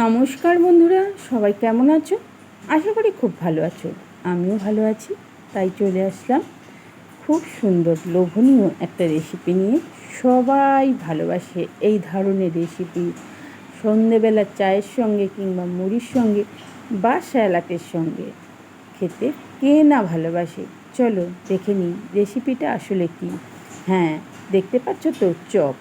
নমস্কার বন্ধুরা, সবাই কেমন আছো? আশা করি খুব ভালো আছো। আমিও ভালো আছি, তাই চলে আসলাম খুব সুন্দর লোভনীয় একটা রেসিপি নিয়ে। সবাই ভালোবাসে এই ধরনের রেসিপি সন্ধেবেলা চায়ের সঙ্গে কিংবা মুড়ির সঙ্গে বা স্যালাটের সঙ্গে খেতে কে না ভালোবাসে? চলো দেখে নিই রেসিপিটা আসলে কি। হ্যাঁ দেখতে পাচ্ছ তো chop.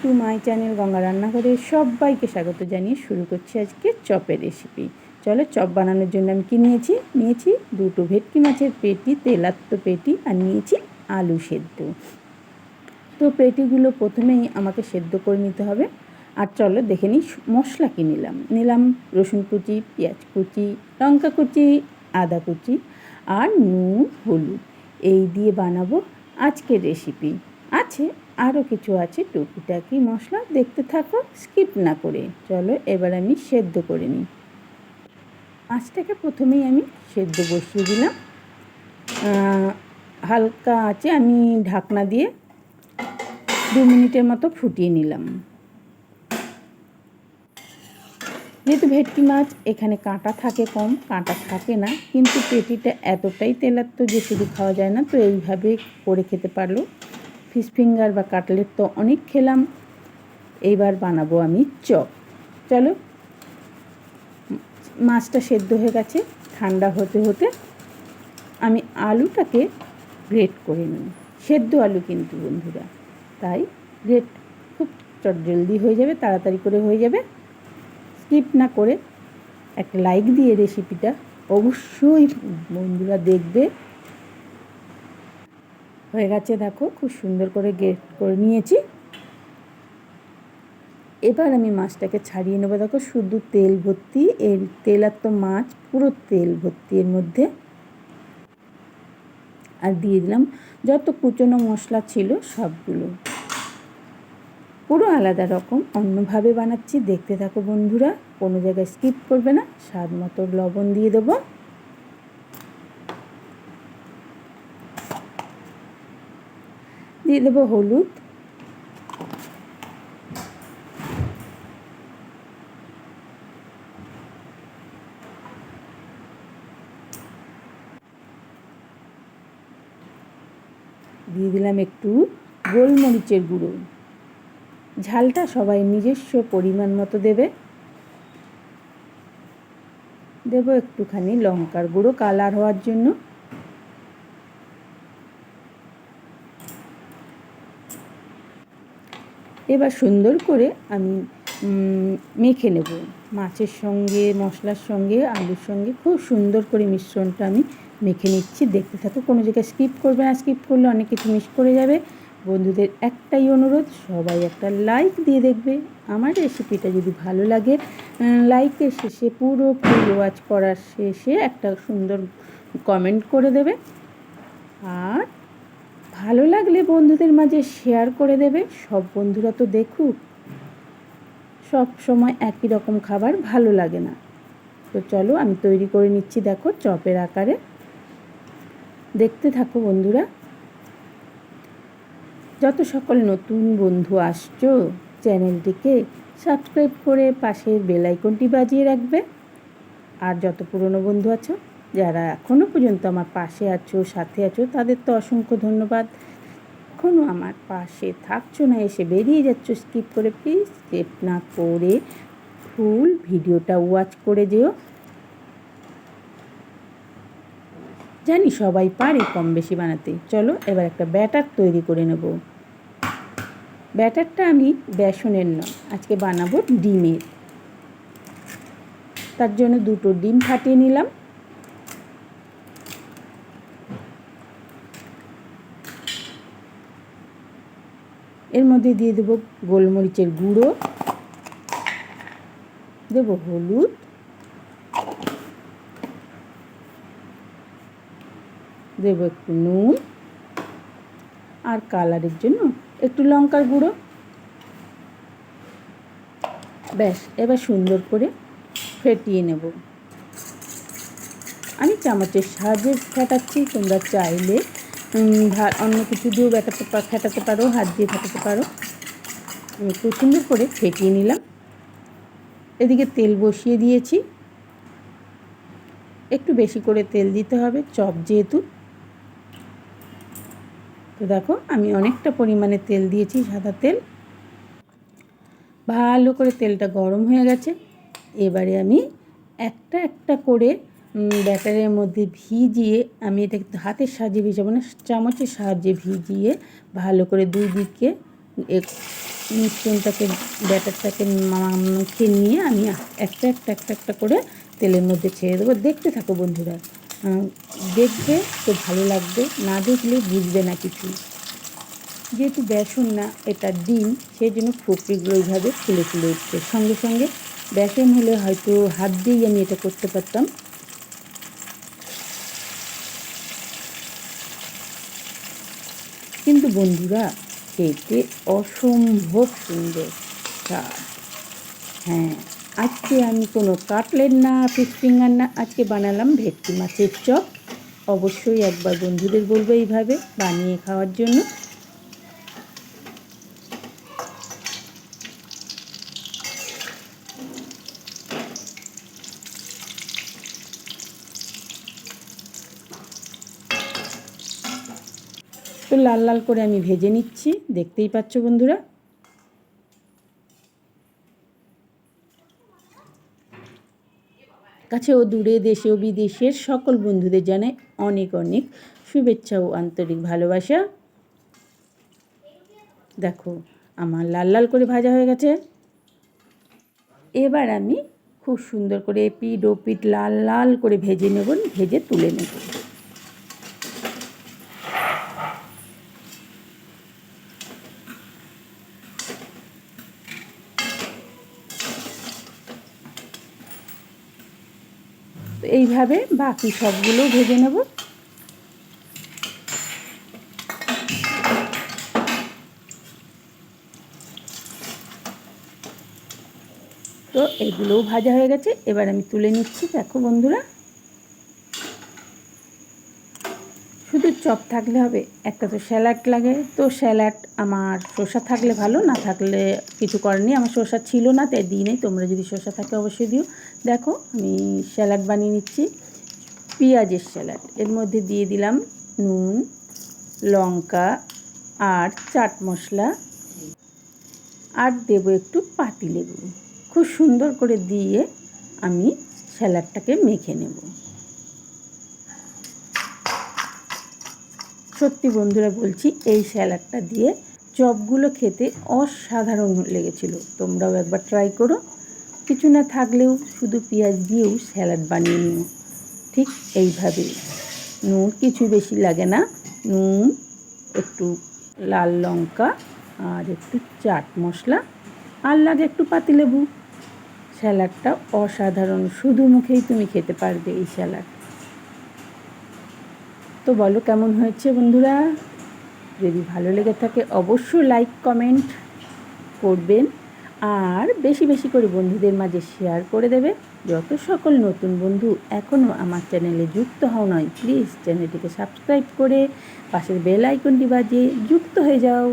To my channel Ganga রান্নাঘরে সবাইকে স্বাগত জানিয়ে শুরু করছি আজকে চপের রেসিপি চলো চপ বানানোর জন্য আমি কী নিয়েছি? নিয়েছি দুটো ভেটকি মাছের পেটি তেলাত্ম পেটি আর নিয়েছি আলু সেদ্ধ। তো পেটিগুলো প্রথমেই আমাকে সেদ্ধ করে নিতে হবে। আর চলো দেখে নিই মশলা কী নিলাম। নিলাম রসুন কুচি, পেঁয়াজ কুচি, লঙ্কা কুচি, আদা কুচি আর নুন, হলুদ। এই দিয়ে বানাবো আজকের রেসিপি আছে আরও কিছু আছে, টুকিটাকি মশলা। দেখতে থাকো স্কিপ না করে। চলো, এবার আমি সেদ্ধ করে নিই। মাছটাকে প্রথমেই আমি সেদ্ধ বসিয়ে দিলাম। হালকা আছে, আমি ঢাকনা দিয়ে দু মিনিটের মতো ফুটিয়ে নিলাম। যেহেতু ভেটকি মাছ, এখানে কাঁটা থাকে কম, কাঁটা থাকে না, কিন্তু পেটিটা এতটাই তেলাত্ম যে শুধু খাওয়া যায় না, তো এইভাবে করে খেতে পারল। ফিশ ফিঙ্গার বা কাটলেট তো অনেক খেলাম। এইবার বানাবো আমি চপ। চলো, মাছটা সেদ্ধ হয়ে গেছে, ঠান্ডা হতে হতে আমি আলুটাকে গ্রেট করে নিই। সেদ্ধ আলু কিন্তু বন্ধুরা, তাই গ্রেট। খুব চট জলদি হয়ে যাবে, তাড়াতাড়ি করে হয়ে যাবে। স্কিপ না করে একটা লাইক দিয়ে রেসিপিটা অবশ্যই বন্ধুরা দেখবে। হয়ে গেছে, দেখো, খুব সুন্দর করে গেট করে নিয়েছি। এবার আমি মাছটাকে ছাড়িয়ে নেব। দেখো, শুধু তেল ভর্তি, এর তেল আর তো মাছ পুরো তেল ভর্তি এর মধ্যে। আর দিয়ে দিলাম যত কুচনো মশলা ছিল সবগুলো। পুরো আলাদা রকম, অন্যভাবে বানাচ্ছি। দেখতে থাকো বন্ধুরা, কোনো জায়গায় স্কিপ করবে না। স্বাদ মতো লবণ দিয়ে দেবো। দিয়ে দেবো হলুদ। দিয়ে দিলাম একটু গোলমরিচের গুঁড়ো। ঝালটা সবাই নিজস্ব পরিমাণ মতো দেবে। দেবো একটুখানি লঙ্কার গুঁড়ো কালার হওয়ার জন্য। এবার সুন্দর করে আমি মেখে নেব। মাছের সঙ্গে, মশলার সঙ্গে, আলুর সঙ্গে খুব সুন্দর করে মিশ্রণটা আমি মেখে নিচ্ছি। দেখতে থাকো, কোনো জায়গায় স্কিপ করবে না স্কিপ করলে অনেক কিছু মিস করে যাবে। বন্ধুদের একটাই অনুরোধ, সবাই একটা লাইক দিয়ে দেখবে। আমার রেসিপিটা যদি ভালো লাগে লাইকের শেষে পুরো ওয়াচ করার শেষে একটা সুন্দর কমেন্ট করে দেবে। আর ভালো লাগলে বন্ধুদের মাঝে শেয়ার করে দেবে। সব বন্ধুরা তো দেখুক। সব সময় একই রকম খাবার ভালো লাগে না। তো চলো আমি তৈরি করে নিচ্ছি দেখো চপের আকারে। দেখতে থাকো বন্ধুরা। যত সকল নতুন বন্ধু আসছো, চ্যানেলটিকে সাবস্ক্রাইব করে পাশের বেলাইকনটি বাজিয়ে রাখবে। আর যত পুরনো বন্ধু আছো যারা এখনও পর্যন্ত আমার পাশে আছো, সাথে আছো, তাদের তো অসংখ্য ধন্যবাদ। এখনও আমার পাশে থাকছো না, এসে বেরিয়ে যাচ্ছ স্কিপ করে প্লিজ স্কিপ না করে ফুল ভিডিওটা ওয়াচ করে যেও। জানি সবাই পারে কম বেশি বানাতে। চলো এবার একটা ব্যাটার তৈরি করে নেব। ব্যাটারটা আমি বেসনের নয়, আজকে বানাবো ডিমের। তার জন্য দুটো ডিম ফাটিয়ে নিলাম। এর মধ্যে দিয়ে দেবো গোলমরিচের গুঁড়ো, দেব হলুদ, দেব একটু নুন আর কালারের জন্য একটু লঙ্কার গুঁড়ো। ব্যাস, এবার সুন্দর করে ফেটিয়ে নেব। আমি চামচের সাহায্যে ফেটাচ্ছি, তোমরা চাইলে অন্য কিছু দিয়েও ব্যাটাতে ফেটাতে পারো, হাত দিয়ে ফেটাতে পারো। একটু সুন্দর করে ফেটিয়ে নিলাম। এদিকে তেল বসিয়ে দিয়েছি। একটু বেশি করে তেল দিতে হবে, চপ যেহেতু। তো দেখো, আমি অনেকটা পরিমাণে তেল দিয়েছি, সাদা তেল। ভালো করে তেলটা গরম হয়ে গেছে। এবারে আমি একটা একটা করে ব্যাটারের মধ্যে ভিজিয়ে আমি এটাকে হাতের সাহায্যে ভিজাবো না, চামচের সাহায্যে ভিজিয়ে ভালো করে দুই দিকে মিশ্রণটাকে, ব্যাটারটাকে মাখে নিয়ে আমি একটা একটা একটা একটা করে তেলের মধ্যে ছেড়ে দেবো। দেখতে থাকো বন্ধুরা দেখবে তো ভালো লাগবে, না দেখলে বুঝবে না কিছু। যেহেতু বেসন না, এটা ডিম সেই জন্য ফুকরিগুলো ওইভাবে ফুলে ফুলে উঠছে। সঙ্গে সঙ্গে বেসন হলে হয়তো হাত দিয়েই আমি এটা করতে পারতাম। কিন্তু বন্ধুরা খেতে অসম্ভব সুন্দর স্বাদ হ্যাঁ আজকে আমি কোনো কাটলেট না ফিশ ফিঙ্গার না, আজকে বানালাম ভেটকি মাছের চপ। অবশ্যই একবার বন্ধুদের বলব এইভাবে বানিয়ে খাওয়ার জন্য। তো লাল লাল করে আমি ভেজে নিচ্ছি। দেখতেই পাচ্ছ বন্ধুরা? কাছে ও দূরে দেশে ও বিদেশের সকল বন্ধুদের জানাই অনেক অনেক শুভেচ্ছা ও আন্তরিক ভালোবাসা। দেখো, আমার লাল লাল করে ভাজা হয়ে গেছে। এবার আমি খুব সুন্দর করে এপিড ওপিড লাল লাল করে ভেজে নেব, ভেজে তুলে নেব। এইভাবে বাকি সবগুলো ভেজে নেব। তো এগুলোও ভাজা হয়ে গেছে, এবার আমি তুলে নিচ্ছি। দেখো বন্ধুরা, শুধু চপ থাকলে হবে, একটা তো স্যালাড লাগে। তো স্যালাড আমার শসা থাকলে ভালো, না থাকলে কিছু করেনি আমার শসা ছিল না, তাই দিই নেই। তোমরা যদি শসা থাকে অবশ্যই দিও। দেখো, আমি স্যালাড বানিয়ে নিচ্ছি। পেঁয়াজের স্যালাড। এর মধ্যে দিয়ে দিলাম নুন, লঙ্কা আর চাট মশলা। আর দেবো একটু পাতি লেবু। খুব সুন্দর করে দিয়ে আমি স্যালাডটাকে মেখে নেব। সত্যি বন্ধুরা, বলছি, এই স্যালাডটা দিয়ে চপগুলো খেতে অসাধারণ লেগেছিল। তোমরাও একবার ট্রাই করো। কিছু না থাকলেও শুধু পেঁয়াজ দিয়েও স্যালাড বানিয়ে নিও। ঠিক এইভাবেই নুন কিছু বেশি লাগে না। নুন, একটু লাল লঙ্কা আর একটু চাট মশলা আর লাগে একটু পাতিলেবু স্যালাডটা অসাধারণ। শুধু মুখেই তুমি খেতে পারবে এই স্যালাড। তো বলো কেমন হয়েছে বন্ধুরা? যদি ভালো লেগে থাকে অবশ্যই লাইক কমেন্ট করবেন। আর বেশি বেশি করে বন্ধুদের মাঝে শেয়ার করে দেবে। যত সকল নতুন বন্ধু এখনও আমার চ্যানেলে যুক্ত হও নয় প্লিজ চ্যানেলটিকে সাবস্ক্রাইব করে পাশের বেল আইকনটি বাজিয়ে যুক্ত হয়ে যাও।